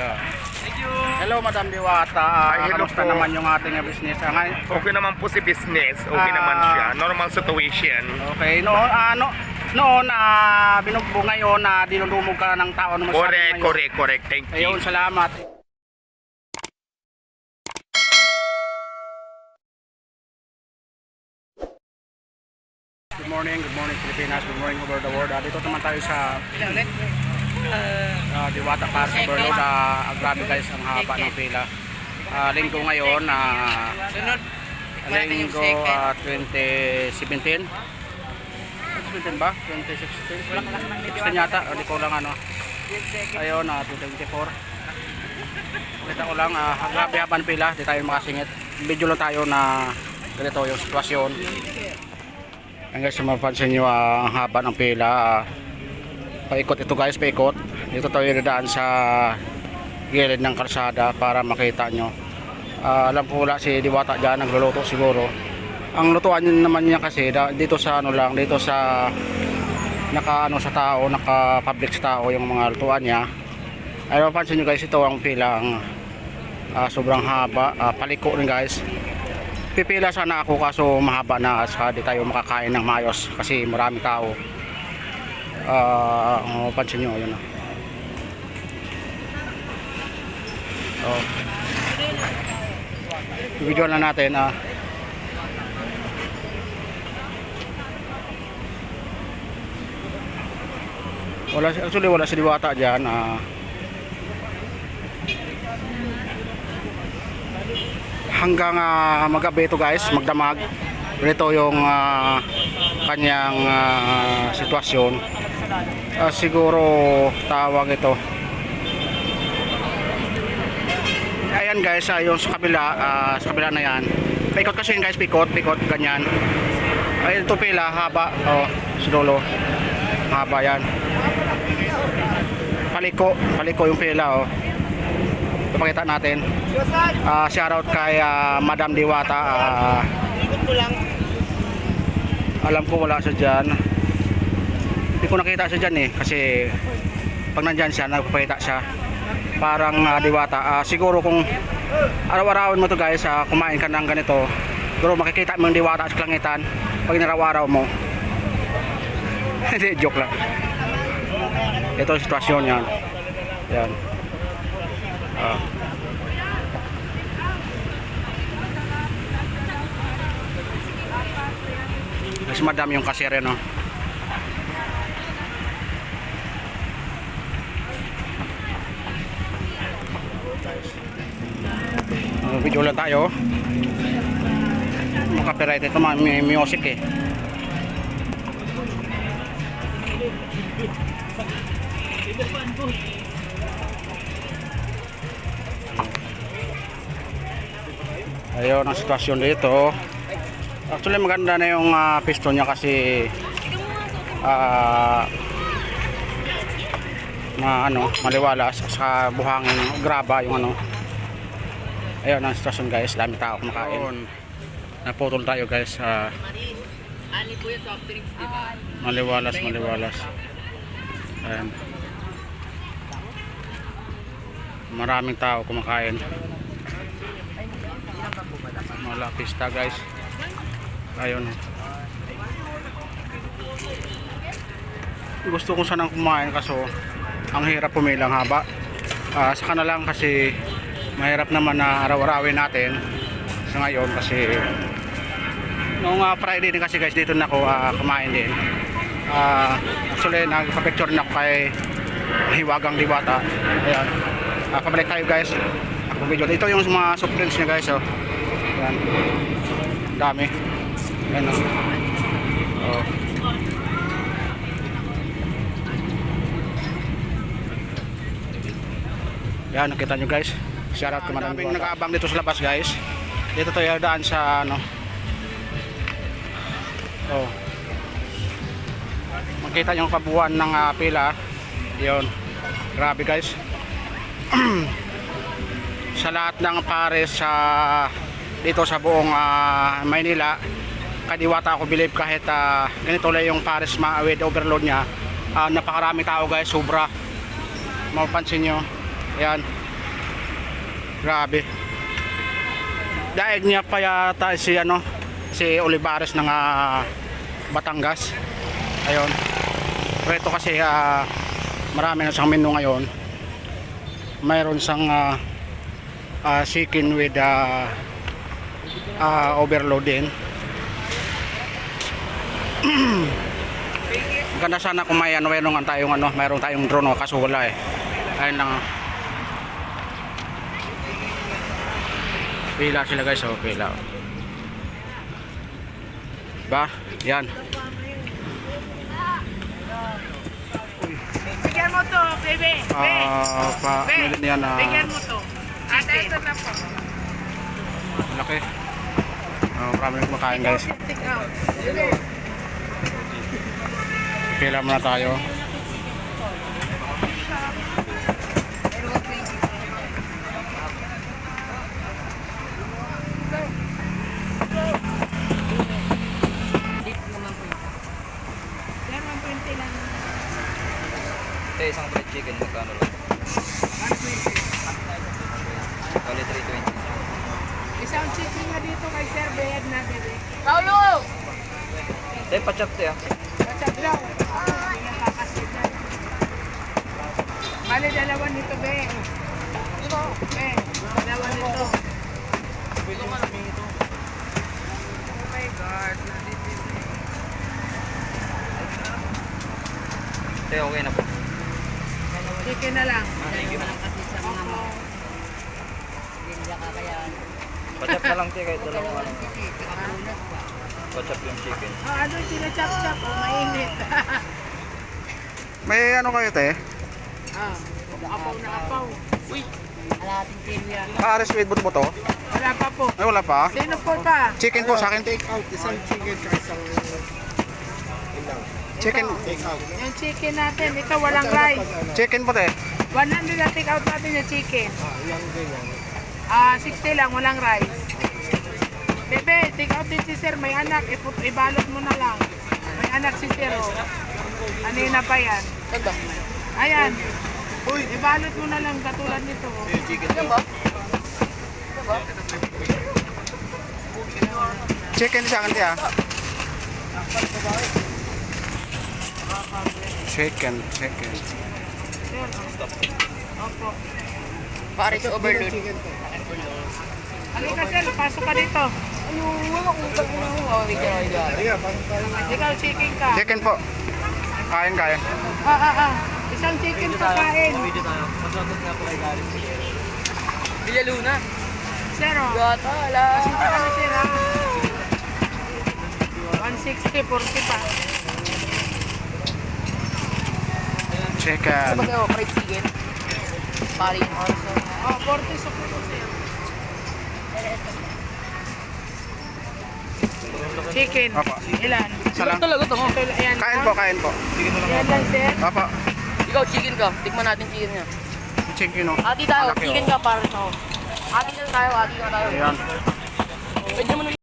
Yeah. Hello, Madam Diwata. Ay, hello Kamusta po. naman yung ating uh, business? Ah, ngayon, Okay naman po si business. Okay Ah. naman siya. Normal situation. okay, noon, ano, noon, ah, binugbo ngayon na dinudumog ka ng tao. Mo Correct, ngayon? correct, correct. Thank you. Ayun, salamat. Good morning, good morning Pilipinas, good morning over the world. Ah, dito naman tayo sa uh, Diwata Pass Overload. Uh, grabe guys, ang haba ng pila. Ah, linggo ngayon, ah, Sunod. linggo ah, 2017. 2017 ba? 2016? 16 yata, o di ko lang ano. Ayun, ah, 2024. Kita ko lang, ah, grabe haban pila, di tayo makasingit. Video lang tayo na ganito yung sitwasyon. Ang guys, kung mapansin nyo, ah, ang haba ng pila. ah, paikot ito guys, paikot. Dito tayo dadaan sa gilid ng kalsada para makita nyo. Ah, alam ko wala si Diwata dyan, nagluluto siguro. Ang lutuan niya naman niya kasi dito sa ano lang, dito sa naka ano sa tao, naka public sa tao yung mga lutuan niya. Ay mapansin nyo guys, ito ang pila ang ah, sobrang haba, ah, paliko rin guys. Pipila sana ako kaso mahaba na sa di tayo makakain ng mayos kasi marami tao. Ah, uh, mapansin nyo, yun. ah. Oh. Video na natin ah. Wala actually wala si Diwata diyan ah. Hanggang ah, magabi ito guys, magdamag. Ito yung ah, kanyang ah, sitwasyon. Ah, siguro tawag ito. Ayan guys, ah, yung sa kabila, ah, sa kabila na yan. Pikot kasi yun guys, pikot, pikot, ganyan. Ay, ito pila, haba. Oh, sinolo. Haba yan. Paliko, paliko yung pila, oh. Ipakita natin. Ah, shoutout kay ah, Madam Diwata. ah, alam ko wala siya dyan. Hindi ko nakita siya dyan eh. Kasi pag nandyan siya, nagpapakita siya. Parang ah, Diwata. Ah, siguro kung araw-arawin mo to guys, ah, kumain ka ng ganito. Siguro makikita mo yung Diwata sa kalangitan pag naraw-araw mo. Hindi, joke lang. Ito ang sitwasyon yan. Yan. Ah. Mas madam yung kasere no. Video lang tayo. Copyright ito may music eh. Ayun ang sitwasyon dito. Actually maganda na yung ah, piston niya kasi ah na ano, maliwalas sa buhangin graba yung ano. Ayun ang sitwasyon guys, dami tao kumakain. Naputol tayo guys sa Ani po yung soft drinks, di ba? maliwalas, maliwalas. Ayan. Maraming tao kumakain. Mala pista guys. Ayun. Gusto ko sanang kumain kaso ang hirap pumilang haba. Ah, saka na lang kasi mahirap naman na araw-arawin natin sa ngayon kasi Noong ah, Friday din kasi guys dito na ako ah, kumain din. Ah, actually nagpa-picture na ako kay Hiwagang Diwata. Ayan. Ah, pabalik tayo guys. Ako video. Ito yung mga soft niya guys. Oh. Ayan. Dami. Ayan. Oh. Oh. Yan, nakita nyo guys. Shout out kay Madam Diwata. nag-aabang dito sa labas guys. Dito tayo daan sa ano, Oh. Makita yung kabuuan ng ah, pila. 'Yon. Grabe guys. sa lahat ng pares sa dito sa buong ah, Maynila, kadiwata ako believe kahit ah, ganito lang yung pares ma with overload niya. ah, napakarami tao guys, sobra. Mapapansin nyo. Ayan. Grabe. Daig niya pa yata si ano, si Olivares ng ah, Batangas. Ayun. Pero ito kasi ah, marami na siyang menu ngayon. Mayroon siyang ah, ah, chicken with ah, ah, overload din. Ganda sana kung may ano, mayroon tayong ano, mayroon tayong drone oh, kaso wala eh. Ayun lang. Pila sila guys, oh, pila. oh. Ba? Yan. Bigyan mo to, baby. Ah, pa, meron yan na Bigyan mo to. Ate, ito na po. laki. Oh, marami nang kumakain guys. Pila muna tayo. Ito isang fried chicken, magkano lang? 120. Bali 320. Isang chicken na dito kay Sir, bayad na, baby. Paulo! Eh, pachap to ya. Daw? Ah, hindi nakakasit na. Bale, dalawa nito, be. Be, dalawa nito. Oh my God. Ito okay na po. Chicken na lang. Pachap na lang tayo kahit dalawang ano. Pachap yung chicken. Oh, ano yung sinachap-chap? Oh, mainit. May ano kayo te? ah, apaw na apaw. Uy, alating kilo yan. Aaris with buto buto? Wala pa po. Ay wala pa. Sino po pa? Chicken po sa akin. Take out. Isang chicken isang Chicken. take out. Yung chicken natin, ito walang rice. Chicken po te. 100 na take out natin yung chicken. Ah, yung ganyan. Ah, 60 lang, walang rice. Bebe, take out din si sir, may anak, iput ibalot mo na lang. May anak si sir, oh. Kanina pa yan. Ayan. Uy, ibalot mo na lang katulad nito. Oh. Chicken sa akin te ah. Chicken, chicken. Oh. Opo. Paris overload. Halika sir, pasok ka dito. Halika, pasok tayo. Ikaw, chicken ka. Chicken po. Kain, kain. Ah, ah, ah. Isang chicken pa kain. Villa Luna. Sir, oh. Gata, ala. Pasok ka na sir, ah. 160, 40 pa. Chicken. fried chicken. Paris also. Oh, 40 sa puto sir. Chicken. Opo. Ilan? Isa lang. Talaga to ayan Kain lang. po, kain po. Ayan lang sir. Opo. Ikaw, chicken ka. Tikman natin chicken niya. Chicken oh. Ati tayo, chicken oh. ka para sa Ati na tayo, ati na tayo. Ayan. Pwede mo na